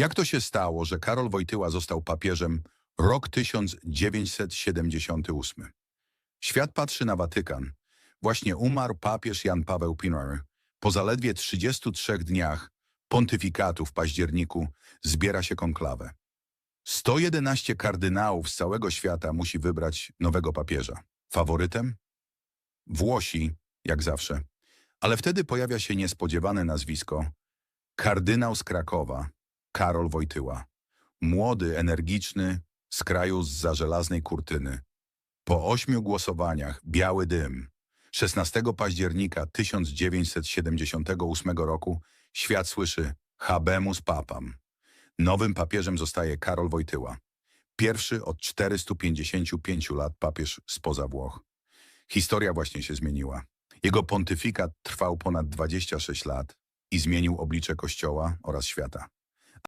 Jak to się stało, że Karol Wojtyła został papieżem rok 1978? Świat patrzy na Watykan. Właśnie umarł papież Jan Paweł Pinor. Po zaledwie 33 dniach pontyfikatu w październiku zbiera się konklawę. 111 kardynałów z całego świata musi wybrać nowego papieża. Faworytem? Włosi, jak zawsze. Ale wtedy pojawia się niespodziewane nazwisko. Kardynał z Krakowa, Karol Wojtyła. Młody, energiczny, z kraju z żelaznej kurtyny. Po ośmiu głosowaniach biały dym. 16 października 1978 roku świat słyszy habemus papam. Nowym papieżem zostaje Karol Wojtyła. Pierwszy od 455 lat papież spoza Włoch. Historia właśnie się zmieniła. Jego pontyfikat trwał ponad 26 lat i zmienił oblicze Kościoła oraz świata.